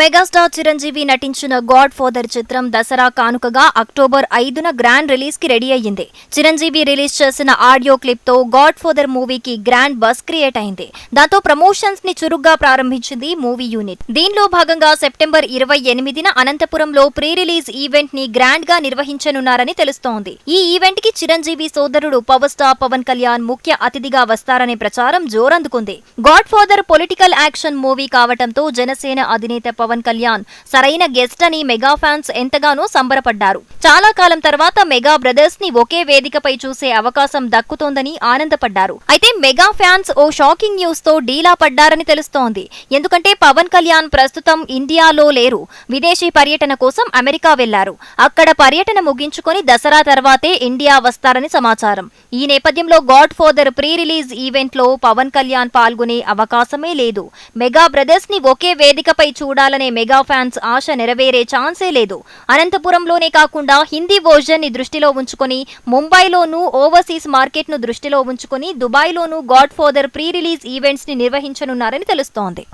Megastar Chiranjeevi నటించిన God father చిత్రం దసరా కానుకగా అక్టోబర్ ఐదున గ్రాండ్ రిలీజ్కి రెడీ అయ్యింది. చిరంజీవి రిలీజ్ చేసిన ఆడియో క్లిప్తో గాడ్ ఫాదర్ మూవీకి గ్రాండ్ బస్ క్రియేట్ అయింది. దాంతో ప్రమోషన్స్ని చురుగ్గా ప్రారంభించింది మూవీ యూనిట్. దీనిలో భాగంగా సెప్టెంబర్ ఇరవై ఎనిమిదిన అనంతపురంలో ప్రీ రిలీజ్ ఈవెంట్ని గ్రాండ్గా నిర్వహించనున్నారని తెలుస్తోంది. ఈ ఈవెంట్కి చిరంజీవి సోదరుడు పవర్ స్టార్ పవన్ కళ్యాణ్ ముఖ్య అతిథిగా వస్తారనే ప్రచారం జోరందుకుంది. God Father political action movie కావటంతో జనసేన అధినేత పవన్ కళ్యాణ్. సరైన గెస్ట్ అని మెగా ఫ్యాన్స్ ఎంతగానో సంబరపడ్డారు. చాలా కాలం తర్వాత మెగా బ్రదర్స్ని ఒకే వేదికపై చూసే అవకాశం దక్కుతోందని ఆనందపడ్డారు. అయితే మెగా ఫ్యాన్స్ ఓ షాకింగ్ న్యూస్తో డీలా పడ్డారని తెలుస్తోంది. ఎందుకంటే పవన్ కళ్యాణ్ ప్రస్తుతం ఇండియాలో లేరు. విదేశీ పర్యటన కోసం అమెరికా వెళ్ళారు. అక్కడ పర్యటన ముగించుకొని దసరా తర్వాతే ఇండియా వస్తారని సమాచారం. ఈ నేపథ్యంలో గాడ్ ఫాదర్ ప్రీ రిలీజ్ ఈవెంట్లో పవన్ కళ్యాణ్ పాల్గొనే అవకాశమే లేదు. మెగా బ్రదర్స్ని ఒకే వేదికపై చూడాలి మెగా ఫ్యాన్స్ ఆశ నెరవేరే ఛాన్సే లేదు. అనంతపురంలోనే కాకుండా హిందీ వర్జన్ని దృష్టిలో ఉంచుకొని ముంబైలోనూ ఓవర్సీస్ మార్కెట్ను దృష్టిలో ఉంచుకొని దుబాయ్లోనూ గాడ్ ఫాదర్ ప్రీ రిలీజ్ ఈవెంట్స్ని నిర్వహించనున్నారని తెలుస్తోంది.